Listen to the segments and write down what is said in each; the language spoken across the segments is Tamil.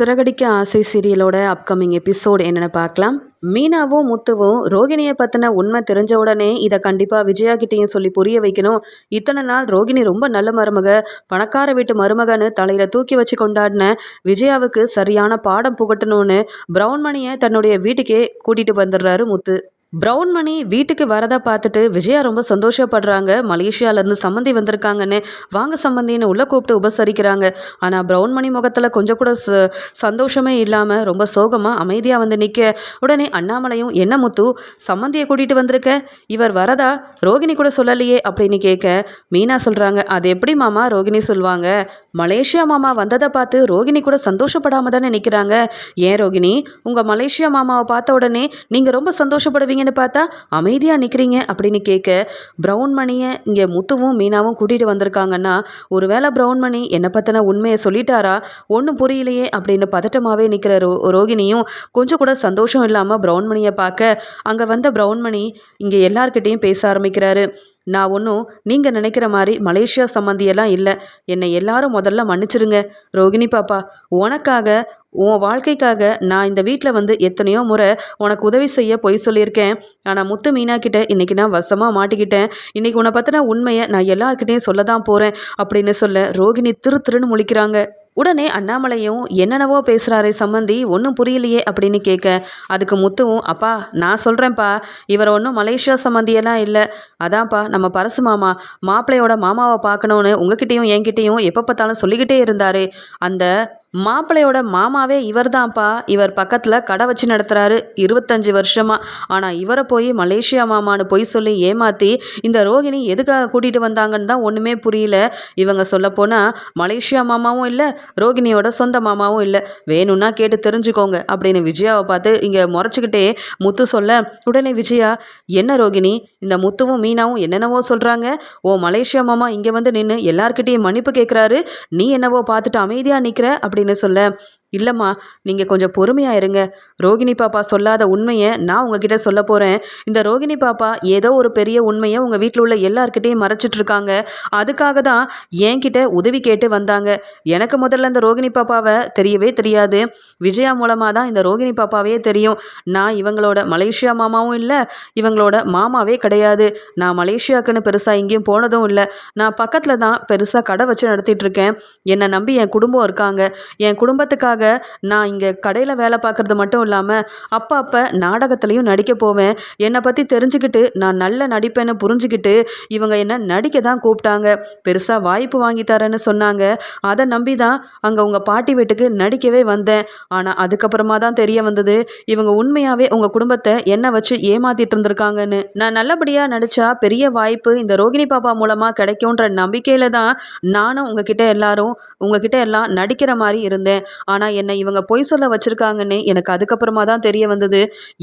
சிறகடிக்க ஆசை சீரியலோட அப்கமிங் எபிசோட் என்னென்னு பார்க்கலாம். மீனாவும் முத்துவும் ரோகிணியை பற்றின உண்மை தெரிஞ்ச உடனே இதை கண்டிப்பாக விஜயா கிட்டேயும் சொல்லி புரிய வைக்கணும். இத்தனை நாள் ரோகிணி ரொம்ப நல்ல மருமக பணக்கார வீட்டு மருமகன்னு தலையில் தூக்கி வச்சு கொண்டாடின விஜயாவுக்கு சரியான பாடம் புகட்டணும்னு பிரவுன் மணியை தன்னுடைய வீட்டுக்கே கூட்டிகிட்டு வந்துடுறாரு முத்து. ப்ரௌன் மணி வீட்டுக்கு வரதை பார்த்துட்டு விஜயா ரொம்ப சந்தோஷப்படுறாங்க. மலேசியாவிலேருந்து சம்மந்தி வந்திருக்காங்கன்னு வாங்க சம்மந்தின்னு உள்ளே கூப்பிட்டு உபசரிக்கிறாங்க. ஆனால் ப்ரௌன் மணி முகத்தில் கொஞ்சம் கூட ச சந்தோஷமே இல்லாமல் ரொம்ப சோகமாக அமைதியாக வந்து நிற்க உடனே அண்ணாமலையும் என்ன முத்து சம்மந்தியை கூட்டிகிட்டு வந்திருக்க? இவர் வரதா? ரோகிணி கூட சொல்லலையே அப்படின்னு கேட்க மீனா சொல்கிறாங்க அது எப்படி மாமா? ரோகிணி சொல்லுவாங்க மலேசியா மாமா வந்ததை பார்த்து ரோகிணி கூட சந்தோஷப்படாமல் தானே நிற்கிறாங்க ஏன் ரோகிணி? உங்கள் மலேசியா மாமாவை பார்த்த உடனே நீங்கள் ரொம்ப சந்தோஷப்படுவீங்கன்னு பார்த்தா அமைதியாக நிற்கிறீங்க அப்படின்னு கேட்க ப்ரௌன் மணியை இங்கே முத்துவும் மீனாவும் கூட்டிகிட்டு வந்திருக்காங்கன்னா ஒருவேளை ப்ரௌன் மணி என்னை பற்றின உண்மையை சொல்லிட்டாரா? ஒன்றும் புரியலையே அப்படின்னு பதட்டமாகவே நிற்கிற ரோ ரோகிணியும் கொஞ்சம் கூட சந்தோஷம் இல்லாமல் ப்ரௌன் மணியை பார்க்க அங்கே வந்த ப்ரௌன் மணி இங்கே எல்லார்கிட்டேயும் பேச ஆரம்பிக்கிறாரு. நான் ஒன்றும் நீங்கள் நினைக்கிற மாதிரி மலேசியா சம்மந்தியெல்லாம் இல்லை. என்னை எல்லாரும் முதல்ல மன்னிச்சிருங்க. ரோகிணி பாப்பா உனக்காக உன் வாழ்க்கைக்காக நான் இந்த வீட்டில் வந்து எத்தனையோ முறை உனக்கு உதவி செய்ய பொய் சொல்லியிருக்கேன். ஆனால் முத்து மீனா கிட்ட இன்றைக்கி நான் வசமாக மாட்டிக்கிட்டேன். இன்றைக்கி உன்னை பற்றின உண்மையை நான் எல்லாருக்கிட்டேயும் சொல்ல தான் போகிறேன் அப்படின்னு சொல்ல ரோகிணி திரு திருன்னு முழிக்கிறாங்க. உடனே அண்ணாமலையும் என்னென்னவோ பேசுகிறாரே சம்மந்தி ஒன்றும் புரியலையே அப்படின்னு கேட்க அதுக்கு முத்துவும் அப்பா நான் சொல்கிறேன்ப்பா இவர் ஒன்றும் மலேசியா சம்மந்தியெல்லாம் இல்லை. அதான்ப்பா நம்ம பரசு மாமா மாப்பிள்ளையோட மாமாவை பார்க்கணுன்னு உங்ககிட்டையும் என்கிட்டையும் எப்போ பார்த்தாலும் சொல்லிக்கிட்டே இருந்தார். அந்த மாப்பிள்ளையோட மாமாவே இவர் தான்ப்பா இவர் பக்கத்தில் கடை வச்சு நடத்துகிறாரு இருபத்தஞ்சி வருஷமாக ஆனால் இவரை போய் மலேசியா மாமான்னு போய் சொல்லி ஏமாற்றி இந்த ரோகிணி எதுக்காக கூட்டிகிட்டு வந்தாங்கன்னு தான் ஒன்றுமே புரியல. இவங்க சொல்லப்போனால் மலேசியா மாமாவும் இல்லை ரோகிணியோட சொந்த மாமாவும் இல்லை. வேணும்னா கேட்டு தெரிஞ்சுக்கோங்க அப்படின்னு விஜயாவை பார்த்து இங்கே முறைச்சிக்கிட்டே முத்து சொல்ல உடனே விஜயா என்ன ரோகிணி? இந்த முத்துவும் மீனாவும் என்னென்னவோ சொல்கிறாங்க ஓ மலேசியா மாமா இங்கே வந்து நின்று எல்லார்கிட்டேயும் மன்னிப்பு கேட்குறாரு நீ என்னவோ பார்த்துட்டு அமைதியாக நிற்கிற அப்படி அப்படின்னு சொல்ல இல்லைம்மா நீங்கள் கொஞ்சம் பொறுமையாக இருங்க. ரோகிணி பாப்பா சொல்லாத உண்மையை நான் உங்ககிட்ட சொல்ல போகிறேன் இந்த ரோகிணி பாப்பா ஏதோ ஒரு பெரிய உண்மையை உங்கள் வீட்டில் உள்ள எல்லாருக்கிட்டையும் மறைச்சிட்ருக்காங்க அதுக்காக தான் என்கிட்ட உதவி கேட்டு வந்தாங்க. எனக்கு முதல்ல இந்த ரோகிணி பாப்பாவை தெரியவே தெரியாது. விஜயா மூலமாக தான் இந்த ரோகிணி பாப்பாவே தெரியும். நான் இவங்களோட மலேசியா மாமாவும் இல்லை இவங்களோட மாமாவே கிடையாது. நான் மலேசியாவுக்குன்னு பெருசாக எங்கேயும் போனதும் இல்லை. நான் பக்கத்தில் தான் பெருசாக கடை வச்சு நடத்திட்டுருக்கேன் என்னை நம்பி என் குடும்பம் இருக்காங்க. என் குடும்பத்துக்காக அதுக்காக நான் இங்கே கடையில் வேலை பார்க்குறது மட்டும் இல்லாமல் அப்போ அப்போ நாடகத்துலேயும் நடிக்க போவேன். என்னை பற்றி தெரிஞ்சுக்கிட்டு நான் நல்ல நடிப்பேன்னு புரிஞ்சுக்கிட்டு இவங்க என்ன நடிக்க தான் கூப்பிட்டாங்க. பெருசாக வாய்ப்பு வாங்கி தரேன்னு சொன்னாங்க. அதை நம்பி தான் அங்கே உங்கள் பாட்டி வீட்டுக்கு நடிக்கவே வந்தேன். ஆனால் அதுக்கப்புறமா தான் தெரிய வந்தது இவங்க உண்மையாகவே உங்கள் குடும்பத்தை என்ன வச்சு ஏமாத்திட்டு இருந்திருக்காங்கன்னு. நான் நல்லபடியாக நடித்தா பெரிய வாய்ப்பு இந்த ரோகிணி பாப்பா மூலமாக கிடைக்கும்ன்ற நம்பிக்கையில் தான் நானும் உங்ககிட்ட எல்லாரும் உங்ககிட்ட எல்லாம் நடிக்கிற மாதிரி இருந்தேன். ஆனால் ஆனால் என்னை இவங்க பொய் சொல்ல வச்சுருக்காங்கன்னு எனக்கு அதுக்கப்புறமா தான் தெரிய வந்தது.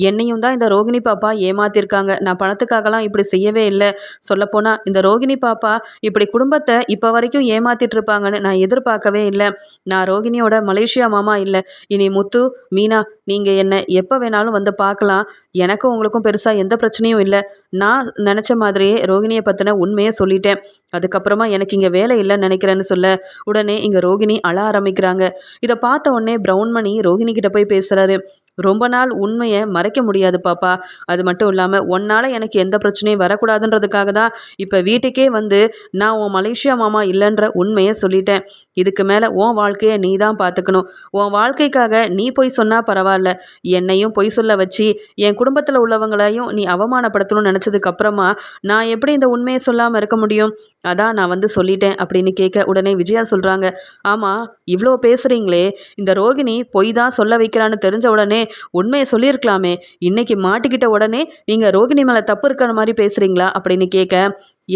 என்னையும் தான் இந்த ரோகிணி பாப்பா ஏமாத்திருக்காங்க. நான் பணத்துக்காகலாம் இப்படி செய்யவே இல்லை. சொல்லப்போனால் இந்த ரோகிணி பாப்பா இப்படி குடும்பத்தை இப்போ வரைக்கும் ஏமாத்திட்டு இருப்பாங்கன்னு நான் எதிர்பார்க்கவே இல்லை. நான் ரோகிணியோட மலேசியா மாமா இல்லை. இனி முத்து மீனா நீங்கள் என்னை எப்போ வேணாலும் வந்து பார்க்கலாம். எனக்கும் உங்களுக்கும் பெருசாக எந்த பிரச்சனையும் இல்லை. நான் நினச்ச மாதிரியே ரோகிணியை பற்றின உண்மையை சொல்லிட்டேன். அதுக்கப்புறமா எனக்கு இங்கே வேலை இல்லைன்னு நினைக்கிறேன்னு சொல்ல உடனே இங்கே ரோகிணி அழ ஆரம்பிக்கிறாங்க. இதை பார்த்த உடனே ப்ரௌன் மணி கிட்ட போய் பேசுகிறாரு ரொம்ப நாள் உண்மையை மறைக்க முடியாது பாப்பா. அது மட்டும் இல்லாமல் உன்னால் எனக்கு எந்த பிரச்சனையும் வரக்கூடாதுன்றதுக்காக தான் இப்போ வீட்டுக்கே வந்து நான் உன் மலேசியா மாமா இல்லைன்ற உண்மையை சொல்லிட்டேன். இதுக்கு மேலே உன் வாழ்க்கையை நீ தான் பார்த்துக்கணும் உன் வாழ்க்கைக்காக நீ போய் சொன்னால் பரவாயில்ல. என்னையும் பொய் சொல்ல வச்சு என் குடும்பத்தில் உள்ளவங்களையும் நீ அவமானப்படுத்தணும்னு நினச்சதுக்கப்புறமா நான் எப்படி இந்த உண்மையை சொல்லாமல் இருக்க முடியும்? அதான் நான் வந்து சொல்லிட்டேன் அப்படின்னு கேட்க உடனே விஜயா சொல்கிறாங்க ஆமாம் இவ்வளோ பேசுகிறீங்களே இந்த இந்த ரோகிணி பொய் தான் சொல்ல வைக்கிறான்னு தெரிஞ்ச உடனே உண்மையை சொல்லியிருக்கலாமே. இன்னைக்கு மாட்டிக்கிட்ட உடனே நீங்கள் ரோகிணி மேலே தப்பு இருக்கிற மாதிரி பேசுகிறீங்களா அப்படின்னு கேட்க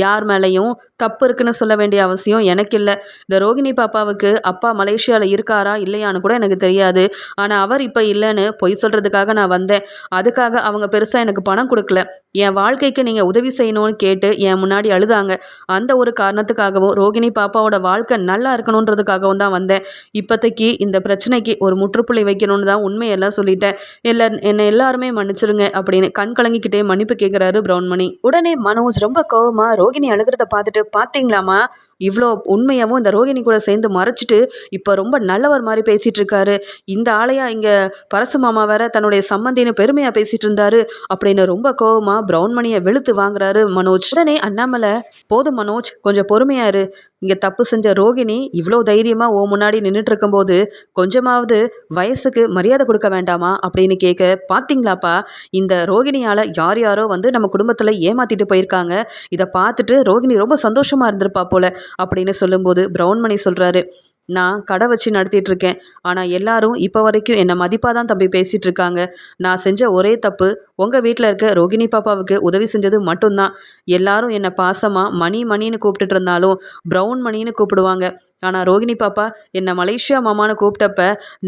யார் மேலேயும் தப்பு இருக்குன்னு சொல்ல வேண்டிய அவசியம் எனக்கு இல்லை இந்த ரோகிணி பாப்பாவுக்கு அப்பா மலேசியாவில் இருக்காரா இல்லையான்னு கூட எனக்கு தெரியாது. ஆனால் அவர் இப்போ இல்லைன்னு பொய் சொல்கிறதுக்காக நான் வந்தேன். அதுக்காக அவங்க பெருசாக எனக்கு பணம் கொடுக்கல. என் வாழ்க்கைக்கு நீங்கள் உதவி செய்யணும்னு கேட்டு என் முன்னாடி அழுதாங்க. அந்த ஒரு காரணத்துக்காகவும் ரோகிணி பாப்பாவோட வாழ்க்கை நல்லா இருக்கணுன்றதுக்காகவும் தான் வந்தேன். இப்போதைக்கு இந்த பிரச்சனைக்கு ஒரு முற்றுப்புள்ளி வைக்கணும்னு தான் உண்மையெல்லாம் சொல்லிட்டேன். எல்லா என்னை எல்லாருமே மன்னிச்சிருங்க அப்படின்னு கண் கலங்கிக்கிட்டே மன்னிப்பு கேட்குறாரு பிரவுன்மணி உடனே மனோஜ் ரொம்ப கோவமாக ரோகிணி அழுகிறத பார்த்துட்டு பார்த்தீங்களாமா இவ்வளோ உண்மையாகவும் இந்த ரோகிணி கூட சேர்ந்து மறைச்சிட்டு இப்போ ரொம்ப நல்லவர் மாதிரி பேசிகிட்டு இருக்காரு இந்த ஆளையா இங்கே பரசு மாமா வேற தன்னுடைய சம்மந்தின்னு பெருமையாக பேசிகிட்டு இருந்தாரு அப்படின்னு ரொம்ப கோவமாக பிரவுன்மணியை வெளுத்து வாங்குறாரு மனோஜ். உடனே அண்ணாமலை போதும் மனோஜ் கொஞ்சம் பொறுமையா இரு. இங்கே தப்பு செஞ்ச ரோகிணி இவ்வளோ தைரியமாக ஓ முன்னாடி நின்றுட்டு இருக்கும்போது கொஞ்சமாவது வயசுக்கு மரியாதை கொடுக்க வேண்டாமா? அப்படின்னு கேட்க பார்த்தீங்களாப்பா இந்த ரோகிணியால் யார் யாரோ வந்து நம்ம குடும்பத்தில் ஏமாற்றிட்டு போயிருக்காங்க. இதை பார்த்துட்டு ரோகிணி ரொம்ப சந்தோஷமாக இருந்திருப்பா போல. அப்படின்னு சொல்லும்போது ப்ரௌன்மணி சொல்கிறாரு நான் கடை வச்சு நடத்திட்டு இருக்கேன் ஆனால் எல்லாரும் இப்போ வரைக்கும் என்னை மதிப்பாக தான் தம்பி பேசிகிட்டு இருக்காங்க நான் செஞ்ச ஒரே தப்பு உங்கள் வீட்டில் இருக்க ரோகிணி பாப்பாவுக்கு உதவி செஞ்சது மட்டும்தான். எல்லாரும் என்னை பாசமாக மணி மணின்னு கூப்பிட்டுட்டு இருந்தாலும் ப்ரௌன் மணின்னு கூப்பிடுவாங்க. ஆனால் ரோகிணி பாப்பா என்னை மலேசியா மாமான்னு கூப்பிட்டப்ப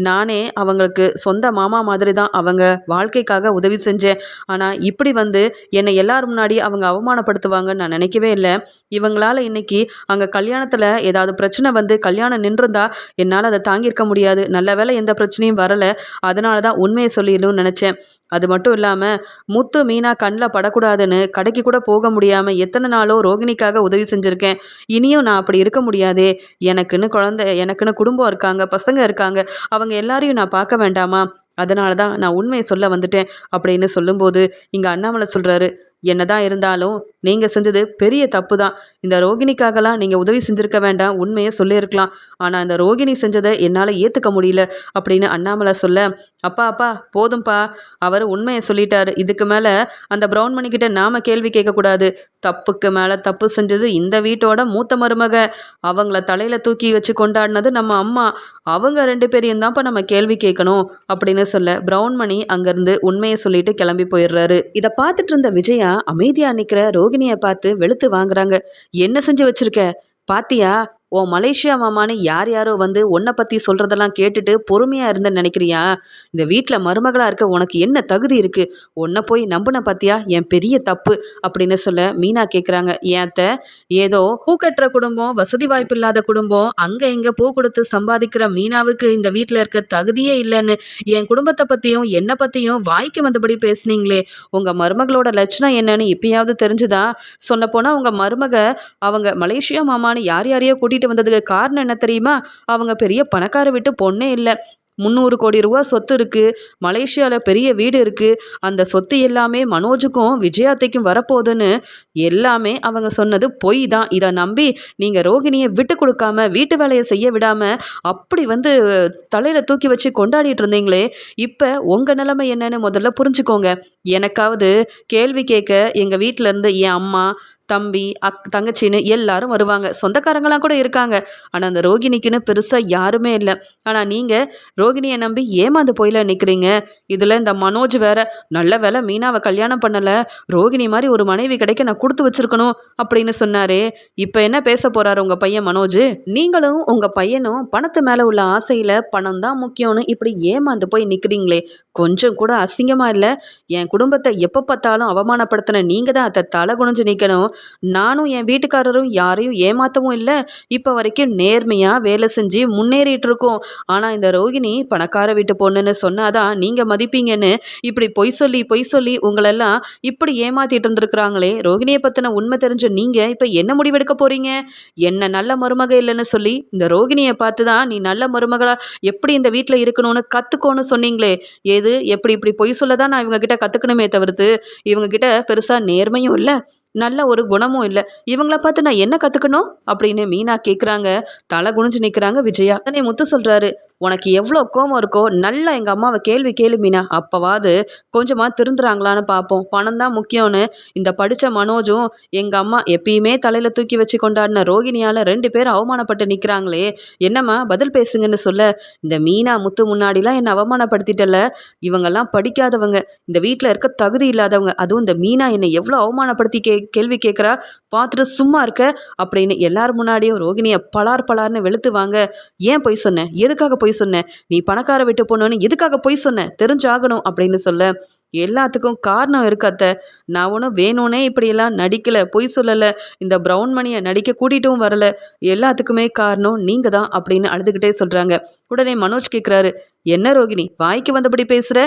நானே அவங்களுக்கு சொந்த மாமா மாதிரி தான் அவங்க வாழ்க்கைக்காக உதவி செஞ்சேன். ஆனால் இப்படி வந்து என்னை எல்லார் முன்னாடி அவங்க அவமானப்படுத்துவாங்கன்னு நான் நினைக்கவே இல்லை. இவங்களால இன்னைக்கு அங்கே கல்யாணத்தில் ஏதாவது பிரச்சனை வந்து கல்யாணம் நின்றுந்தா என்னால் அதை தாங்கியிருக்க முடியாது. நல்ல வேலை எந்த பிரச்சனையும் வரலை. அதனால தான் உண்மையை சொல்லிடணும்னு நினச்சேன். அது மட்டும் இல்லாமல் முத்து மீனா கண்ணில் படக்கூடாதுன்னு கடைக்கு கூட போக முடியாமல் எத்தனை நாளோ ரோகிணிக்காக உதவி செஞ்சுருக்கேன். இனியும் நான் அப்படி இருக்க முடியாதே. எனக்குன்னு குழந்தை எனக்குன்னு குடும்பம் இருக்காங்க பசங்க இருக்காங்க அவங்க எல்லாரையும் நான் பார்க்க வேண்டாமா? அதனால தான் நான் உண்மையை சொல்ல வந்துட்டேன் அப்படின்னு சொல்லும்போது இங்கே அண்ணாமலை சொல்கிறாரு என்னதான் இருந்தாலும் நீங்கள் செஞ்சது பெரிய தப்பு தான் இந்த ரோகிணிக்காகலாம் நீங்கள் உதவி செஞ்சுருக்க வேண்டாம் உண்மையை சொல்லியிருக்கலாம். ஆனால் இந்த ரோகிணி செஞ்சதை என்னால் ஏற்றுக்க முடியல அப்படின்னு அண்ணாமலை சொல்ல அப்பா அப்பா போதும்ப்பா அவர் உண்மையை சொல்லிட்டார். இதுக்கு மேலே அந்த ப்ரௌன் மணிக்கிட்ட நாம் கேள்வி கேட்கக்கூடாது. தப்புக்கு மேலே தப்பு செஞ்சது இந்த வீட்டோட மூத்த மருமக. அவங்கள தலையில் தூக்கி வச்சு கொண்டாடினது நம்ம அம்மா. அவங்க ரெண்டு பேரையும் தான்ப்பா நம்ம கேள்வி கேட்கணும் அப்படின்னு சொல்ல ப்ரௌன் மணி அங்கேருந்து உண்மையை சொல்லிட்டு கிளம்பி போயிடுறாரு. இதை பார்த்துட்டு இருந்த விஜயா அமைதியாக நிற்கிற ரோகிணியை பார்த்து வெளுத்து வாங்குறாங்க. என்ன செஞ்சு வச்சிருக்க? பாத்தியா? ஓ மலேசியா மாமான்னு யார் யாரோ வந்து உன்னை பற்றி சொல்கிறதெல்லாம் கேட்டுட்டு பொறுமையாக இருந்தேன்னு நினைக்கிறியா? இந்த வீட்டில் மருமகளாக இருக்க உனக்கு என்ன தகுதி இருக்குது உன்னை போய் நம்பின பார்த்தியா என் பெரிய தப்பு அப்படின்னு சொல்ல மீனா கேட்குறாங்க ஏத்த ஏதோ பூ கட்டுற குடும்பம் வசதி வாய்ப்பு இல்லாத குடும்பம் அங்கே இங்கே பூ கொடுத்து சம்பாதிக்கிற மீனாவுக்கு இந்த வீட்டில் இருக்க தகுதியே இல்லைன்னு என் குடும்பத்தை பற்றியும் என்னை பற்றியும் வாய்க்கு வந்தபடி பேசுனீங்களே. உங்கள் மருமகளோட லட்சணம் என்னன்னு இப்பயாவது தெரிஞ்சுதா? சொல்லப்போனால் உங்கள் மருமக அவங்க மலேசியா மாமான்னு யார் யாரையோ கூட்டிகிட்டு வாங்கிட்டு வந்ததுக்கு காரணம் என்ன தெரியுமா? அவங்க பெரிய பணக்கார விட்டு பொண்ணே இல்லை. முந்நூறு கோடி ரூபா சொத்து இருக்குது மலேசியாவில் பெரிய வீடு இருக்குது அந்த சொத்து எல்லாமே மனோஜுக்கும் விஜயாத்தைக்கும் வரப்போகுதுன்னு எல்லாமே அவங்க சொன்னது பொய் தான். இதை நம்பி நீங்கள் ரோகிணியை விட்டு கொடுக்காம வீட்டு வேலையை செய்ய விடாமல் அப்படி வந்து தலையில் தூக்கி வச்சு கொண்டாடிட்டு இருந்தீங்களே இப்போ உங்கள் நிலைமை என்னன்னு முதல்ல புரிஞ்சுக்கோங்க. எனக்காவது கேள்வி கேட்க எங்கள் வீட்டிலேருந்து என் அம்மா தம்பி அக் தங்கச்சின்னு எல்லாரும் வருவாங்க. சொந்தக்காரங்களாம் கூட இருக்காங்க. ஆனால் அந்த ரோகிணிக்குன்னு பெருசாக யாருமே இல்லை. ஆனால் நீங்கள் ரோகிணியை நம்பி ஏமாந்து போயில நிற்கிறீங்க இதில் இந்த மனோஜ் வேற நல்ல வேலை மீனாவை கல்யாணம் பண்ணலை. ரோகிணி மாதிரி ஒரு மனைவி கிடைக்க நான் கொடுத்து வச்சிருக்கணும் அப்படின்னு சொன்னாரே. இப்போ என்ன பேச போகிறாரு உங்கள் பையன் மனோஜ்? நீங்களும் உங்கள் பையனும் பணத்து மேலே உள்ள ஆசையில் பணம் தான் முக்கியம்னு இப்படி ஏமாந்து போய் நிற்கிறீங்களே கொஞ்சம் கூட அசிங்கமாக இல்லை? என் குடும்பத்தை எப்போ பார்த்தாலும் அவமானப்படுத்தின நீங்கள் தான் அதை தலை குனிஞ்சு நிற்கணும் நானும் என் வீட்டுக்காரரும் யாரையும் ஏமாற்றவும் இல்லை. இப்போ வரைக்கும் நேர்மையாக வேலை செஞ்சு முன்னேறிட்டு இருக்கோம் ஆனால் இந்த ரோகிணி பணக்கார வீட்டு பொண்ணுன்னு சொன்னாதான் நீங்கள் மதிப்பீங்கன்னு? இப்படி பொய் சொல்லி பொய் சொல்லி உங்களெல்லாம் இப்படி ஏமாத்திட்டு இருந்திருக்கிறாங்களே. ரோகிணியை பற்றின உண்மை தெரிஞ்ச நீங்கள் இப்போ என்ன முடிவெடுக்க போகிறீங்க என்ன நல்ல மருமக இல்லைன்னு சொல்லி இந்த ரோகிணியை பார்த்து தான் நீ நல்ல மருமகளாக எப்படி இந்த வீட்டில் இருக்கணும்னு கற்றுக்கோன்னு சொன்னீங்களே. ஏது? எப்படி இப்படி பொய் சொல்ல தான் நான் இவங்க கிட்ட கற்றுக்கணுமே தவிர்த்து. இவங்க கிட்ட பெருசாக நேர்மையும் இல்லை. நல்ல ஒரு குணமும் இல்லை. இவங்கள பார்த்து நான் என்ன கற்றுக்கணும் அப்படின்னு மீனா கேட்குறாங்க தலை குனிஞ்சு நிற்கிறாங்க விஜயா. அதனை முத்து சொல்கிறாரு உனக்கு எவ்வளோ கோவம் இருக்கோ நல்லா எங்கள் அம்மாவை கேள்வி கேளு மீனா. அப்போவாது கொஞ்சமாக திருந்துறாங்களான்னு பார்ப்போம் பணம் தான் முக்கியம்னு இந்த படித்த மனோஜும் எங்கள் அம்மா எப்பயுமே தலையில் தூக்கி வச்சு கொண்டாடின ரோகிணியால் ரெண்டு பேரும் அவமானப்பட்டு நிற்கிறாங்களே என்னம்மா பதில் பேசுங்கன்னு சொல்ல இந்த மீனா முத்து முன்னாடிலாம் என்னை அவமானப்படுத்திட்டல இவங்கெல்லாம் படிக்காதவங்க. இந்த வீட்டில் இருக்க தகுதி இல்லாதவங்க. அதுவும் இந்த மீனா என்னை எவ்வளோ அவமானப்படுத்தி கே கேள்வி கேட்குறா பார்த்துட்டு சும்மா இருக்க? அப்படின்னு எல்லார் முன்னாடியும் ரோகிணியை பலார் பலார்னு வெளுத்துவாங்க. ஏன் பொய் சொன்னேன் எதுக்காக பொய் சொன்னேன் நீ பணக்கார விட்டு போனோன்னு எதுக்காக பொய் சொன்னேன் தெரிஞ்சாகணும் அப்படின்னு சொல்ல. எல்லாத்துக்கும் காரணம் இருக்காத்த நான் ஒன்றும் வேணும்னே இப்படியெல்லாம் நடிக்கலை பொய் சொல்லலை. இந்த ப்ரௌன் மணியை நடிக்க கூட்டிட்டும் வரல. எல்லாத்துக்குமே காரணம் நீங்கள் தான் அப்படின்னு அழுதுகிட்டே சொல்கிறாங்க உடனே மனோஜ் கேட்குறாரு என்ன ரோகிணி வாய்க்கு வந்தபடி பேசுகிற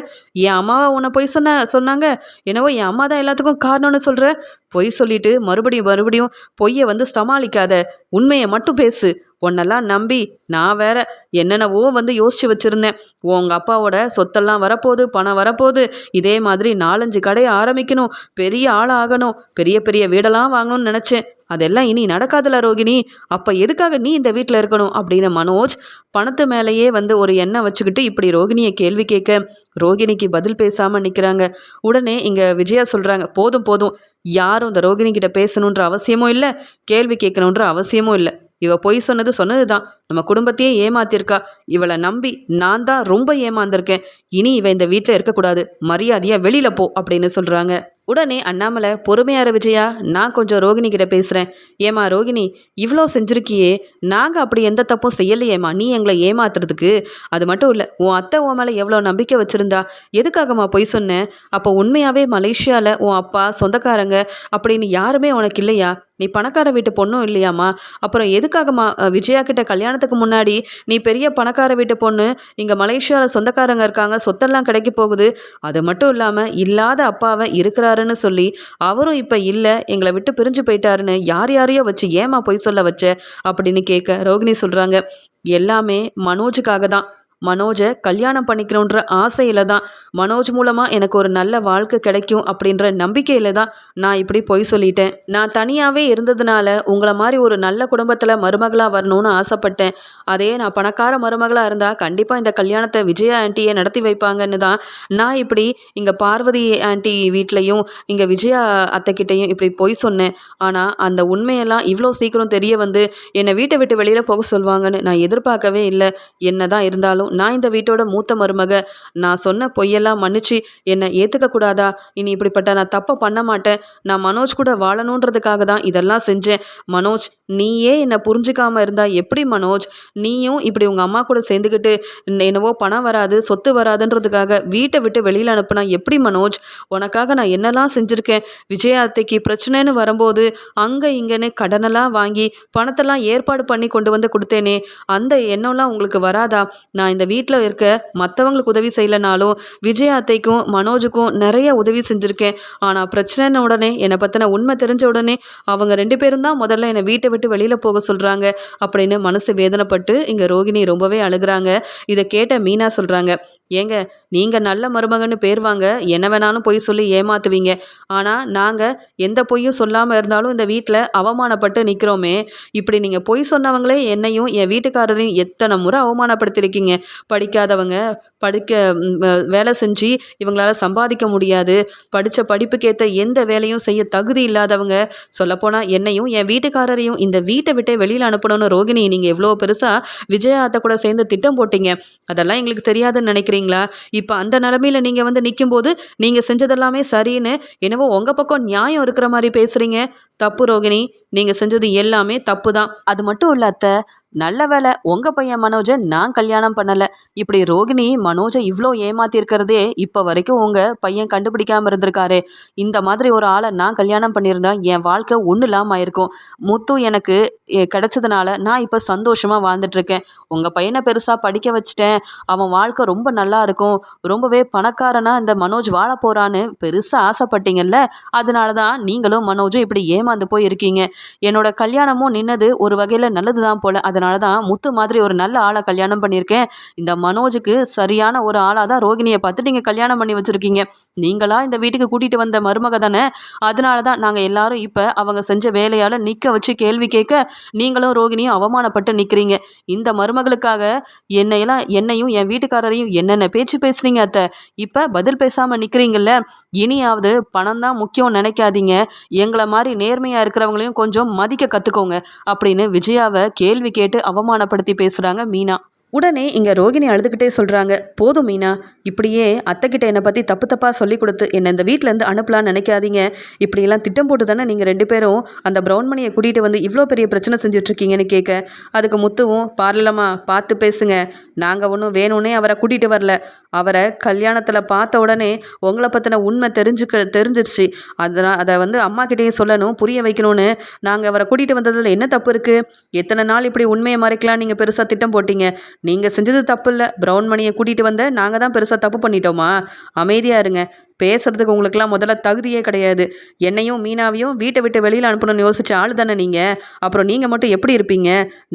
என் அம்மாவை உன்னை பொய் சொன்ன சொன்னாங்க? என்னவோ என் அம்மா தான் எல்லாத்துக்கும் காரணம்னு சொல்கிற பொய் சொல்லிட்டு மறுபடியும் மறுபடியும் பொய்யை வந்து சமாளிக்காத. உண்மையை மட்டும் பேசு. உன்னெல்லாம் நம்பி நான் வேற என்னென்னவோ வந்து யோசிச்சு வச்சுருந்தேன். உங்கள் அப்பாவோட சொத்தெல்லாம் வரப்போகுது பணம் வரப்போகுது. இதே மாதிரி நாலஞ்சு கடையை ஆரம்பிக்கணும் பெரிய ஆள் ஆகணும் பெரிய பெரிய வீடெல்லாம் வாங்கணும்னு நினச்சேன். அதெல்லாம் இனி நடக்காதுல ரோகிணி. அப்போ எதுக்காக நீ இந்த வீட்டில் இருக்கணும் அப்படின்னு மனோஜ் பணத்து மேலேயே வந்து ஒரு எண்ணம் வச்சுக்கிட்டு இப்படி ரோகிணியை கேள்வி கேட்க ரோகிணிக்கு பதில் பேசாமல் நிற்கிறாங்க உடனே இங்கே விஜயா சொல்கிறாங்க போதும் போதும். யாரும் இந்த ரோகிணி கிட்ட பேசணுன்ற அவசியமும் இல்லை கேள்வி கேட்கணுன்ற அவசியமும் இல்லை. இவ பொய் சொன்னது சொன்னது தான் நம்ம குடும்பத்தையே ஏமாத்திருக்கா. இவளை நம்பி நான் தான் ரொம்ப ஏமாந்திருக்கேன். இனி இவ இந்த வீட்டில் இருக்கக்கூடாது. மரியாதையாக வெளியில் போ அப்படின்னு சொல்கிறாங்க உடனே அண்ணாமலை பொறுமையார விஜயா. நான் கொஞ்சம் ரோகிணி கிட்ட பேசுகிறேன் ஏமா ரோகிணி இவ்வளோ செஞ்சுருக்கியே. நாங்கள் அப்படி எந்த தப்பும் செய்யலையேம்மா. நீ எங்களை ஏமாத்துறதுக்கு. அது மட்டும் இல்லை உன் அத்தை உன் மேலே எவ்வளோ நம்பிக்கை வச்சுருந்தா. எதுக்காகம்மா பொய் சொன்னேன் அப்போ உண்மையாகவே மலேசியாவில் உன் அப்பா சொந்தக்காரங்க அப்படின்னு யாருமே உனக்கு இல்லையா? நீ பணக்கார வீட்டு பொண்ணும் இல்லையாம்மா? அப்புறம் எதுக்காகம்மா விஜயா கிட்ட கல்யாணத்துக்கு முன்னாடி நீ பெரிய பணக்கார வீட்டு பொண்ணு இங்கே மலேசியாவில் சொந்தக்காரங்க இருக்காங்க சொத்தெல்லாம் கிடைக்க போகுது. அது மட்டும் இல்லாமல் இல்லாத அப்பாவை இருக்கிறாருன்னு சொல்லி அவரும் இப்போ இல்லை எங்களை விட்டு பிரிஞ்சு போயிட்டாருன்னு யார் யாரையோ வச்சு ஏமா பொய் சொல்ல வச்ச? அப்படின்னு கேட்க ரோகிணி சொல்கிறாங்க எல்லாமே மனோஜுக்காக தான். மனோஜை கல்யாணம் பண்ணிக்கணுன்ற ஆசையில் தான். மனோஜ் மூலமாக எனக்கு ஒரு நல்ல வாழ்க்கை கிடைக்கும் அப்படின்ற நம்பிக்கையில் தான் நான் இப்படி பொய் சொல்லிட்டேன். நான் தனியாகவே இருந்ததுனால உங்களை மாதிரி ஒரு நல்ல குடும்பத்தில் மருமகளாக வரணும்னு ஆசைப்பட்டேன். அதே நான் பணக்கார மருமகளாக இருந்தால் கண்டிப்பாக இந்த கல்யாணத்தை விஜயா ஆண்டியை நடத்தி வைப்பாங்கன்னு தான். நான் இப்படி இங்கே பார்வதி ஆண்டி வீட்லேயும் இங்கே விஜயா அத்தைக்கிட்டேயும் இப்படி பொய் சொன்னேன். ஆனால் அந்த உண்மையெல்லாம் இவ்வளோ சீக்கிரம் தெரிய வந்து என்னை வீட்டை விட்டு வெளியில் போக சொல்லுவாங்கன்னு நான் எதிர்பார்க்கவே இல்லை. என்ன தான் இருந்தாலும் நான் இந்த வீட்டோட மூத்த மருமக. நான் சொன்ன பொய்யெல்லாம் மன்னிச்சு என்னை ஏற்றுக்க கூடாதா? இனி இப்படிப்பட்ட நான் தப்பை பண்ண மாட்டேன். நான் மனோஜ் கூட வாழணுன்றதுக்காக தான் இதெல்லாம் செஞ்சேன். மனோஜ் நீயே என்னை புரிஞ்சுக்காம இருந்தா எப்படி மனோஜ்? நீயும் இப்படி உங்கள் அம்மா கூட சேர்ந்துக்கிட்டு என்னவோ பணம் வராது சொத்து வராதுன்றதுக்காக வீட்டை விட்டு வெளியில் அனுப்புனா எப்படி மனோஜ்? உனக்காக நான் என்னெல்லாம் செஞ்சுருக்கேன்? விஜயாத்தைக்கு பிரச்சனைன்னு வரும்போது அங்கே இங்கேன்னு கடனெல்லாம் வாங்கி பணத்தெல்லாம் ஏற்பாடு பண்ணி கொண்டு வந்து கொடுத்தேனே. அந்த எண்ணம்லாம் உங்களுக்கு வராதா? நான் இந்த வீட்டில் இருக்க மற்றவங்களுக்கு உதவி செய்யலைனாலும் விஜய் அத்தைக்கும் மனோஜுக்கும் நிறைய உதவி செஞ்சுருக்கேன். ஆனால் பிரச்சனைன உடனே? என்னை பற்றின உண்மை தெரிஞ்ச உடனே அவங்க ரெண்டு பேரும் தான் முதல்ல என்னை வீட்டை விட்டு வெளியில் போக சொல்கிறாங்க அப்படின்னு மனசு வேதனைப்பட்டு இங்கே ரோகிணி ரொம்பவே அழுகுறாங்க. இதை கேட்ட மீனா சொல்கிறாங்க ஏங்க நீங்கள் நல்ல மருமகன்னு பேர் வாங்க. என்ன வேணாலும் பொய் சொல்லி ஏமாத்துவீங்க. ஆனால் நாங்கள் எந்த பொய்யும் சொல்லாமல் இருந்தாலும் இந்த வீட்டில் அவமானப்பட்டு நிற்கிறோமே இப்படி நீங்கள் பொய் சொன்னவங்களே என்னையும் என் வீட்டுக்காரரையும் எத்தனை முறை அவமானப்படுத்தியிருக்கீங்க. படிக்காதவங்க படிக்க வேலை செஞ்சு இவங்களால சம்பாதிக்க முடியாது. படித்த படிப்புக்கேற்ற எந்த வேலையும் செய்ய தகுதி இல்லாதவங்க. சொல்லப்போனால் என்னையும் என் வீட்டுக்காரரையும் இந்த வீட்டை விட்டே வெளியில் அனுப்பணும்னு ரோகிணி நீங்கள் எவ்வளோ பெருசாக விஜயாத்தை கூட சேர்ந்து திட்டம் போட்டீங்க. அதெல்லாம் எங்களுக்கு தெரியாதுன்னு நினைக்கிறேன் நினைக்கிறீங்களா இப்போ அந்த நிலமையில நீங்கள் வந்து நிற்கும்போது நீங்கள் செஞ்சதெல்லாமே சரின்னு என்னவோ உங்கள் பக்கம் நியாயம் இருக்கிற மாதிரி பேசுகிறீங்க தப்பு ரோகிணி. நீங்கள் செஞ்சது எல்லாமே தப்பு தான். அது மட்டும் இல்லை அத்தை நல்ல வேலை உங்கள் பையன் மனோஜை நான் கல்யாணம் பண்ணலை. இப்படி ரோகிணி மனோஜை இவ்வளோ ஏமாத்திருக்கிறதே இப்போ வரைக்கும் உங்கள் பையன் கண்டுபிடிக்காம இருந்திருக்காரு. இந்த மாதிரி ஒரு ஆளை நான் கல்யாணம் பண்ணியிருந்தா என் வாழ்க்கை ஒன்றும் இல்லாமல் ஆயிருக்கும். முத்து எனக்கு கிடச்சதுனால கிடைச்சதுனால நான் இப்போ சந்தோஷமாக வாழ்ந்துட்டுருக்கேன். உங்கள் பையனை பெருசாக படிக்க வச்சிட்டேன். அவன் வாழ்க்கை ரொம்ப நல்லா இருக்கும். ரொம்பவே பணக்காரனாக இந்த மனோஜ் வாழ போகிறான்னு பெருசாக ஆசைப்பட்டீங்கல்ல? அதனால தான் நீங்களும் மனோஜும் இப்படி ஏமாந்து போய் இருக்கீங்க என்னோட கல்யாணமும் நின்னது ஒரு வகையில் நல்லது தான் போல். அதனால தான் முத்து மாதிரி ஒரு நல்ல ஆளை கல்யாணம் பண்ணியிருக்கேன். இந்த மனோஜுக்கு சரியான ஒரு ஆளாக தான் ரோகிணியை பார்த்து நீங்கள் கல்யாணம் பண்ணி வச்சுருக்கீங்க. நீங்களா இந்த வீட்டுக்கு கூட்டிகிட்டு வந்த மருமக தானே? அதனால தான் நாங்கள் எல்லாரும் இப்போ அவங்க செஞ்ச வேலையால் நிற்க வச்சு கேள்வி கேட்க நீங்களும் ரோகிணியும் அவமானப்பட்டு நிற்கிறீங்க இந்த மருமகளுக்காக என்னையெல்லாம் என்னையும் என் வீட்டுக்காரரையும் என்னென்ன பேச்சு பேசுறீங்க அத்தை? இப்போ பதில் பேசாமல் நிற்கிறீங்கல்ல இனியாவது பணம் தான் முக்கியம் நினைக்காதீங்க. எங்களை மாதிரி நேர்மையாக இருக்கிறவங்களையும் கொஞ்சம் கொஞ்சம் மதிக்க கற்றுக்கோங்க அப்படின்னு விஜயாவை கேள்வி கேட்டு அவமானப்படுத்தி பேசுகிறாங்க மீனா. உடனே இங்கே ரோகிணி அழுதுகிட்டே சொல்கிறாங்க போதும் மீனா இப்படியே அத்தைக்கிட்ட என்னை பற்றி தப்பு தப்பாக சொல்லி கொடுத்து என்னை இந்த வீட்டிலேருந்து அனுப்பலான்னு நினைக்காதீங்க. இப்படியெல்லாம் திட்டம் போட்டு தானே நீங்கள் ரெண்டு பேரும் அந்த ப்ரௌன் மணியை கூட்டிகிட்டு வந்து இவ்வளோ பெரிய பிரச்சனை செஞ்சுட்ருக்கீங்கன்னு கேட்க அதுக்கு முத்துவும் பார்லமா பார்த்து பேசுங்க. நாங்கள் ஒன்றும் வேணும்னே அவரை கூட்டிகிட்டு வரல. அவரை கல்யாணத்தில் பார்த்த உடனே உங்களை பற்றின உண்மை தெரிஞ்சுக்க தெரிஞ்சிருச்சு. அதனால் அதை வந்து அம்மா கிட்டேயும் சொல்லணும் புரிய வைக்கணும்னு நாங்கள் அவரை கூட்டிகிட்டு வந்ததில் என்ன தப்பு இருக்குது எத்தனை நாள் இப்படி உண்மையை மறைக்கலாம் நீங்கள் பெருசாக திட்டம் போட்டீங்க? நீங்கள் செஞ்சது தப்பு இல்லை. ப்ரௌன் மணியை கூட்டிகிட்டு வந்த நாங்கள் தான் பெருசாக தப்பு பண்ணிட்டோமா? அமைதியாக இருங்க. பேசுறதுக்கு உங்களுக்குலாம் முதல்ல தகுதியே கிடையாது. என்னையும் மீனாவையும் வீட்டை விட்டு வெளியில் அனுப்பணும்னு யோசிச்ச ஆள் தானே நீங்கள் அப்புறம் நீங்கள் மட்டும் எப்படி இருப்பீங்க?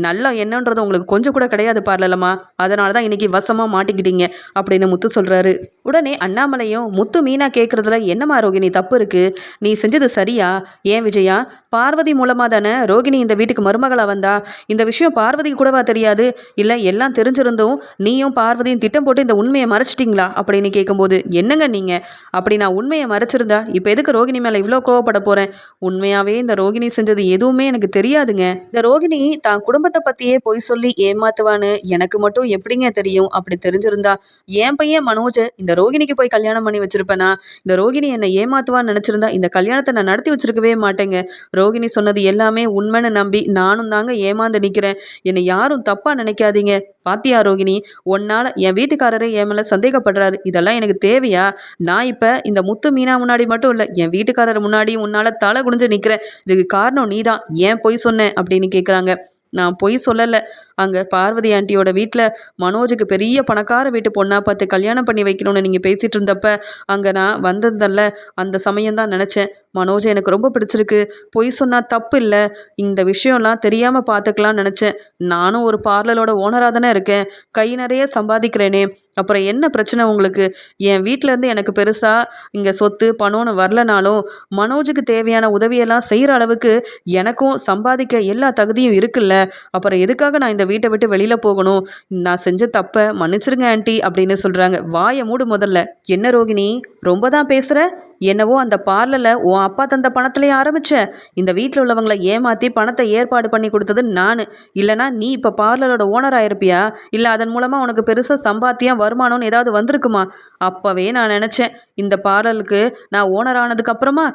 நல்லா என்னன்றது உங்களுக்கு கொஞ்சம் கூட கிடையாது பார்லலம்மா. அதனால தான் இன்றைக்கி வசமாக மாட்டிக்கிட்டீங்க அப்படின்னு முத்து சொல்கிறாரு உடனே அண்ணாமலையும் முத்து மீனா கேட்குறதுல என்னம்மா ரோகிணி தப்பு இருக்குது நீ செஞ்சது சரியா? ஏன் விஜயா? பார்வதி மூலமாக தானே ரோகிணி இந்த வீட்டுக்கு மருமகளாக வந்தா? இந்த விஷயம் பார்வதிக்கு கூடவா தெரியாது? இல்லை எல்லாம் தெரிஞ்சிருந்தும் நீயும் பார்வதியும் திட்டம் போட்டு இந்த உண்மையை மறைச்சிட்டிங்களா? அப்படின்னு கேட்கும்போது என்னங்க நீங்கள் அப்படி நான் உண்மையை மறைச்சிருந்தா? இப்போ எதுக்கு ரோகிணி மேலே இவ்வளோ கோவப்பட போகிறேன் உண்மையாகவே இந்த ரோகிணி செஞ்சது எதுவுமே எனக்கு தெரியாதுங்க. இந்த ரோகிணி தான் குடும்பத்தை பற்றியே பொய் சொல்லி ஏமாத்துவான்னு எனக்கு மட்டும் எப்படிங்க தெரியும்? அப்படி தெரிஞ்சிருந்தா என் பையன் மனோஜை இந்த ரோகிணிக்கு போய் கல்யாணம் பண்ணி வச்சிருப்பேனா? இந்த ரோகிணி என்னை ஏமாத்துவான்னு நினச்சிருந்தா இந்த கல்யாணத்தை நான் நடத்தி வச்சிருக்கவே மாட்டேங்க. ரோகிணி சொன்னது எல்லாமே உண்மைன்னு நம்பி நானும் தாங்க ஏமாந்து நிற்கிறேன் என்னை யாரும் தப்பாக நினைக்காதீங்க. பாத்தியா ரோகிணி? உன்னால் என் வீட்டுக்காரரே என் மேலே சந்தேகப்படுறாரு. இதெல்லாம் எனக்கு தேவையா? நான் இப்போ இந்த முத்து மீனா முன்னாடி மட்டும் இல்லை என் வீட்டுக்காரர் முன்னாடி உன்னால் தலை குனிஞ்சு நிற்கிறேன் இதுக்கு காரணம் நீ தான் ஏன் பொய் சொன்னேன் அப்படின்னு கேட்குறாங்க நான் பொய் சொல்லலை. அங்கே பார்வதி ஆண்டியோட வீட்டில் மனோஜுக்கு பெரிய பணக்கார வீட்டு பொண்ணாக பார்த்து கல்யாணம் பண்ணி வைக்கணும்னு நீங்கள் பேசிகிட்டு இருந்தப்ப அங்கே நான் வந்திருந்தல்ல அந்த சமயம் தான் நினச்சேன். மனோஜை எனக்கு ரொம்ப பிடிச்சிருக்கு. பொய் சொன்னால் தப்பு இல்லை. இந்த விஷயம்லாம் தெரியாமல் பார்த்துக்கலாம்னு நினச்சேன். நானும் ஒரு பார்லரோட ஓனராக தானே இருக்கேன். கை நிறைய சம்பாதிக்கிறேனே. அப்புறம் என்ன பிரச்சனை உங்களுக்கு? என் வீட்டிலேருந்து எனக்கு பெருசாக இங்கே சொத்து பணம்னு வரலனாலும் மனோஜுக்கு தேவையான உதவியெல்லாம் செய்கிற அளவுக்கு எனக்கும் சம்பாதிக்க எல்லா தகுதியும் இருக்குல்ல? அப்புறம் எதுக்காக நான் இந்த வீட்டை விட்டு வெளியில் போகணும்? நான் செஞ்ச தப்பை மன்னிச்சிருங்க ஆண்டி அப்படின்னு சொல்கிறாங்க வாயை மூடு முதல்ல. என்ன ரோகிணி ரொம்ப தான் பேசுகிற என்னவோ அந்த பார்லரில் உன் அப்பா தந்த பணத்துலேயே ஆரம்பிச்ச. இந்த வீட்டில் உள்ளவங்களை ஏமாற்றி பணத்தை ஏற்பாடு பண்ணி கொடுத்தது நான். இல்லைனா நீ இப்போ பார்லரோட ஓனர் ஆயிருப்பியா இல்லை அதன் மூலமாக உனக்கு பெருசாக சம்பாத்தியம் வருமானம்னு ஏதாவது வந்திருக்குமா? அப்போவே நான் நினச்சேன். இந்த பார்லருக்கு நான் ஓனர் ஆனதுக்கப்புறமா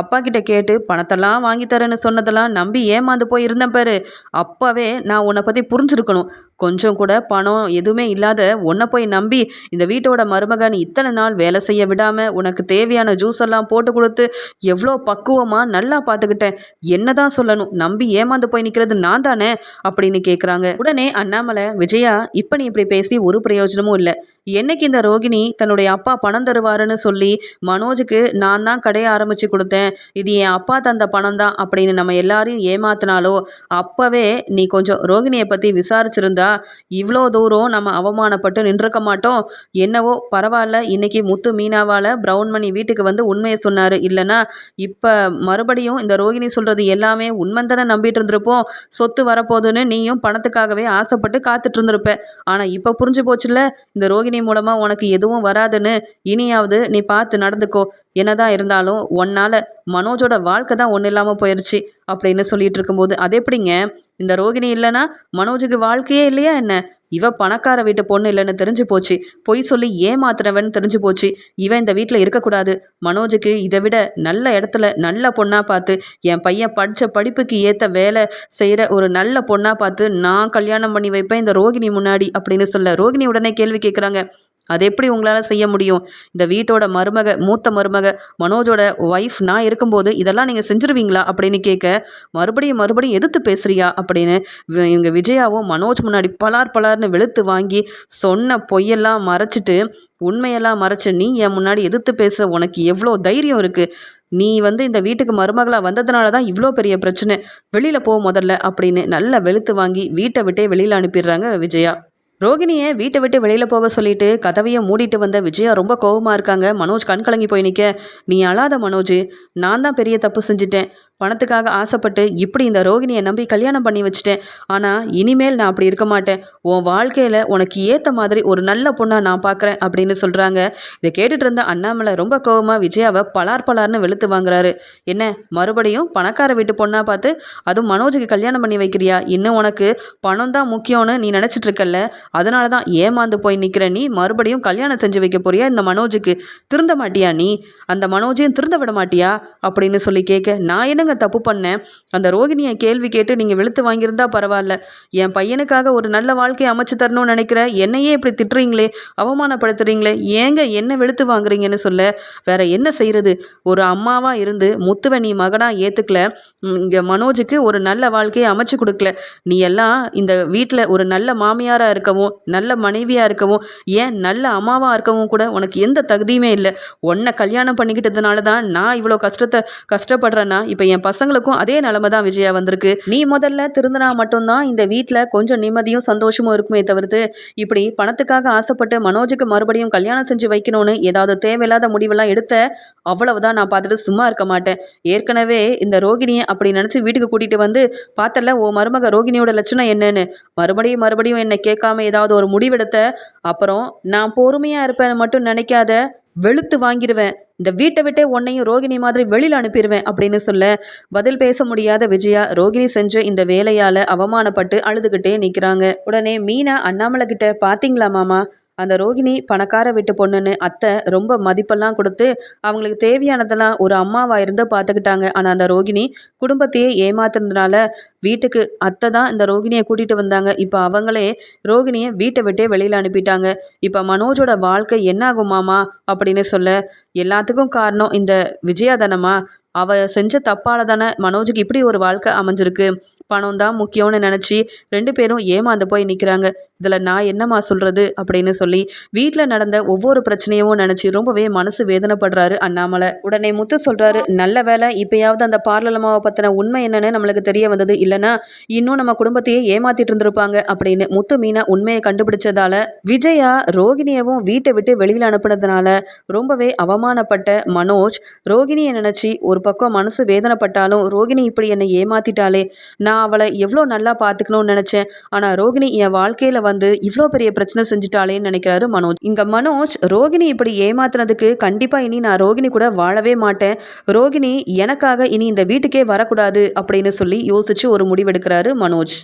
அப்பா கிட்ட கேட்டு பணத்தெல்லாம் வாங்கி தரேன்னு சொன்னதெல்லாம் நம்பி ஏமாந்து போய் இருந்தேன் பாரு. அப்போவே நான் உன்னை பற்றி புரிஞ்சிருக்கணும். கொஞ்சம் கூட பணம் எதுவுமே இல்லாத உன்னை போய் நம்பி இந்த வீட்டோட மருமகன் இத்தனை நாள் வேலை செய்ய விடாமல் உனக்கு தேவையான ஜூஸ் எல்லாம் போட்டு கொடுத்து எவ்வளோ பக்குவமாக நல்லா பார்த்துக்கிட்டேன். என்ன தான் சொல்லணும் நம்பி ஏமாந்து போய் நிற்கிறது நான் தானே? அப்படின்னு கேட்குறாங்க உடனே அண்ணாமலை விஜயா இப்போ நீ இப்படி பேசி ஒரு பிரயோஜனமும் இல்லை. என்னைக்கு இந்த ரோகிணி தன்னுடைய அப்பா பணம் தருவாருன்னு சொல்லி மனோஜுக்கு நான் தான் கடையை ஆரம்பித்து கொடுத்தேன். இது என் அப்பா தந்த பணம் தான் அப்படின்னு நம்ம எல்லாரையும் ஏமாத்தினாலோ அப்போவே நீ கொஞ்சம் ரோகிணியை பற்றி விசாரிச்சிருந்தா இவ்வளோ தூரம் நம்ம அவமானப்பட்டு நின்றுக்க மாட்டோம். என்னவோ பரவாயில்ல இன்னைக்கு முத்து மீனாவால் ப்ரௌன் மணி வீட்டுக்கு வந்து உண்மையை சொன்னார். இல்லைன்னா இப்போ மறுபடியும் இந்த ரோகிணி சொல்கிறது எல்லாமே உண்மைந்தானே நம்பிட்டு இருந்திருப்போம். சொத்து வரப்போகுதுன்னு நீயும் பணத்துக்காகவே ஆசைப்பட்டு காத்துட்டு இருந்திருப்ப. ஆனால் இப்போ புரிஞ்சு போச்சுல்ல? இந்த ரோகிணி மூலமாக உனக்கு எதுவும் வராதுன்னு இனியாவது நீ பார்த்து நடந்துக்கோ. என்னதான் இருந்தாலும் உன்னால் மனோஜோட வாழ்க்கை தான் ஒன்றும் இல்லாமல் போயிடுச்சு அப்படின்னு சொல்லிட்டு இருக்கும்போது அது எப்படிங்க? இந்த ரோகிணி இல்லைன்னா மனோஜுக்கு வாழ்க்கையே இல்லையா என்ன? இவ பணக்கார வீட்டு பொண்ணு இல்லைன்னு தெரிஞ்சு போச்சு. பொய் சொல்லி ஏமாத்துறவன் தெரிஞ்சு போச்சு. இவன் இந்த வீட்டில் இருக்கக்கூடாது. மனோஜுக்கு இதை விட நல்ல இடத்துல நல்ல பொண்ணாக பார்த்து என் பையன் படித்த படிப்புக்கு ஏற்ற வேலை செய்கிற ஒரு நல்ல பொண்ணாக பார்த்து நான் கல்யாணம் பண்ணி வைப்பேன் இந்த ரோகிணி முன்னாடி அப்படின்னு சொல்ல ரோகிணி உடனே கேள்வி கேட்குறாங்க அது எப்படி உங்களால் செய்ய முடியும்? இந்த வீட்டோட மருமக மூத்த மருமக மனோஜோட ஒய்ஃப் நான் இருக்கும்போது இதெல்லாம் நீங்கள் செஞ்சுருவீங்களா அப்படின்னு கேட்க மறுபடியும் மறுபடியும் எதிர்த்து பேசுறியா அப்படின்னு இவங்க விஜயாவும் மனோஜ் முன்னாடி பலார் பலார்னு வெளுத்து வாங்கி சொன்ன பொய்யெல்லாம் மறைச்சிட்டு உண்மையெல்லாம் மறைச்சு நீ என் முன்னாடி எதிர்த்து பேச உனக்கு எவ்வளோ தைரியம் இருக்குது நீ வந்து இந்த வீட்டுக்கு மருமகளாக வந்ததுனால தான் இவ்வளோ பெரிய பிரச்சனை வெளியில் போ முதல்ல அப்படின்னு நல்லா வெளுத்து வாங்கி வீட்டை விட்டே வெளியில் அனுப்பிடுறாங்க விஜயா. ரோகிணியை வீட்டை விட்டு வெளியில் போக சொல்லிட்டு கதவையை மூடிட்டு வந்த விஜயா ரொம்ப கோபமாக இருக்காங்க. மனோஜ் கண் கலங்கி போய் நிற்க நீ அழாத மனோஜ். நான் தான் பெரிய தப்பு செஞ்சுட்டேன். பணத்துக்காக ஆசைப்பட்டு இப்படி இந்த ரோகிணியை நம்பி கல்யாணம் பண்ணி வச்சுட்டேன். ஆனால் இனிமேல் நான் அப்படி இருக்க மாட்டேன். உன் வாழ்க்கையில் உனக்கு ஏற்ற மாதிரி ஒரு நல்ல பொண்ணாக நான் பார்க்குறேன் அப்படின்னு சொல்கிறாங்க இதை கேட்டுட்டு இருந்த அண்ணாமலை ரொம்ப கோபமாக விஜயாவை பலார் பலார்னு வெளுத்து வாங்குறாரு. என்ன மறுபடியும் பணக்கார வீட்டு பொண்ணாக பார்த்து அதுவும் மனோஜுக்கு கல்யாணம் பண்ணி வைக்கிறியா? இன்னும் உனக்கு பணம் தான் முக்கியம்னு நீ நினச்சிட்டு இருக்கல்ல? அதனால தான் ஏமாந்து போய் நிற்கிற நீ மறுபடியும் கல்யாணம் செஞ்சு வைக்க போறியா இந்த மனோஜுக்கு? திருந்த மாட்டியா நீ? அந்த மனோஜையும் திருந்த விட மாட்டியா? அப்படின்னு சொல்லி கேட்க நான் என்ன என்னங்க தப்பு பண்ணேன் அந்த ரோகிணியை கேள்வி கேட்டு நீங்கள் வெளுத்து வாங்கியிருந்தா பரவாயில்ல. என் பையனுக்காக ஒரு நல்ல வாழ்க்கையை அமைச்சு தரணும்னு நினைக்கிற? என்னையே இப்படி திட்டுறீங்களே? அவமானப்படுத்துறீங்களே? ஏங்க என்ன வெளுத்து வாங்குறீங்கன்னு சொல்ல? வேற என்ன செய்யறது ஒரு அம்மாவா இருந்து முத்துவை நீ மகனா ஏத்துக்கல. இங்க மனோஜுக்கு ஒரு நல்ல வாழ்க்கையை அமைச்சு கொடுக்கல. நீ எல்லாம் இந்த வீட்டில் ஒரு நல்ல மாமியாரா இருக்கவும் நல்ல மனைவியா இருக்கவும் ஏன் நல்ல அம்மாவா இருக்கவும் கூட உனக்கு எந்த தகுதியுமே இல்லை. உன்னை கல்யாணம் பண்ணிக்கிட்டதுனால தான் நான் இவ்வளோ கஷ்டத்தை கஷ்டப்படுறேன்னா இப்போ என் பசங்களுக்கும் அதே நிலைமை தான் விஜயா வந்திருக்கு. நீ முதல்ல திருந்தினா மட்டும்தான் இந்த வீட்டில் கொஞ்சம் நிம்மதியும் சந்தோஷமும் இருக்குமே தவிர்த்து இப்படி பணத்துக்காக ஆசைப்பட்டு மனோஜுக்கு மறுபடியும் கல்யாணம் செஞ்சு வைக்கணும்னு ஏதாவது தேவையில்லாத முடிவெல்லாம் எடுத்த அவ்வளவுதான் நான் பார்த்துட்டு சும்மா இருக்க மாட்டேன். ஏற்கனவே இந்த ரோகிணியை அப்படி நினச்சி வீட்டுக்கு கூட்டிகிட்டு வந்து பார்த்தல ஓ மருமக ரோகிணியோட லட்சணம் என்னன்னு? மறுபடியும் மறுபடியும் என்னை கேட்காம ஏதாவது ஒரு முடிவெடுத்த அப்புறம் நான் பொறுமையாக இருப்பேன்னு மட்டும் நினைக்காத வெளுத்து வாங்கிடுவேன் இந்த வீட்டை விட்டே உன்னையும் ரோகிணி மாதிரி வெளியில் அனுப்பிடுவேன் அப்படின்னு சொல்ல பதில் பேச முடியாத விஜயா ரோகிணி செஞ்ச இந்த வேலையால் அவமானப்பட்டு அழுதுகிட்டே நிற்கிறாங்க உடனே மீனா அண்ணாமலை கிட்ட பார்த்தீங்களா மாமா? அந்த ரோகிணி பணக்கார வீட்டு பொண்ணுன்னு அத்தை ரொம்ப மதிப்பெல்லாம் கொடுத்து அவங்களுக்கு தேவையானதெல்லாம் ஒரு அம்மாவாக இருந்து பார்த்துக்கிட்டாங்க ஆனால் அந்த ரோகிணி குடும்பத்தையே ஏமாத்துறதுனால வீட்டுக்கு அத்தை தான் இந்த ரோகிணியை கூட்டிகிட்டு வந்தாங்க. இப்போ அவங்களே ரோகிணியை வீட்டை விட்டே வெளியில் அனுப்பிட்டாங்க. இப்போ மனோஜோட வாழ்க்கை என்ன ஆகுமாமா அப்படின்னு சொல்ல எல்லாத்துக்கும் காரணம் இந்த விஜயாதனமா? அவ செஞ்ச தப்பால தானே மனோஜுக்கு இப்படி ஒரு வாழ்க்கை அமைஞ்சிருக்கு. பணம் தான் முக்கியம்னு நினச்சி ரெண்டு பேரும் ஏமாந்து போய் நிற்கிறாங்க இதில் நான் என்னம்மா சொல்கிறது அப்படின்னு சொல்லி வீட்டில் நடந்த ஒவ்வொரு பிரச்சனையும் நினச்சி ரொம்பவே மனசு வேதனைப்படுறாரு அண்ணாமலை. உடனே முத்து சொல்கிறாரு நல்ல வேலை இப்போயாவது அந்த பார்லலமாவை பற்றின உண்மை என்னன்னு நம்மளுக்கு தெரிய வந்தது. இல்லைன்னா இன்னும் நம்ம குடும்பத்தையே ஏமாத்திட்டு இருந்திருப்பாங்க. அப்படின்னு முத்து மீனா உண்மையை கண்டுபிடிச்சதால விஜயா ரோகிணியவும் வீட்டை விட்டு வெளியில் அனுப்புனதுனால ரொம்பவே அவமானப்பட்ட மனோஜ் ரோகிணியை நினச்சி ஒரு பக்கம் மனசு வேதனைப்பட்டாலும் ரோகிணி இப்படி என்னை ஏமாத்திட்டாலே நான் அவளை எவ்வளோ நல்லா பார்த்துக்கணும்னு நினச்சேன். ஆனால் ரோகிணி என் வாழ்க்கையில் வந்து இவ்வளோ பெரிய பிரச்சனை செஞ்சுட்டாளேன்னு நினைக்கிறாரு மனோஜ். இங்கே மனோஜ் ரோகிணி இப்படி ஏமாத்துனதுக்கு கண்டிப்பாக இனி நான் ரோகிணி கூட வாழவே மாட்டேன். ரோகிணி எனக்காக இனி இந்த வீட்டுக்கே வரக்கூடாது அப்படின்னு சொல்லி யோசிச்சு ஒரு முடிவெடுக்கிறாரு மனோஜ்.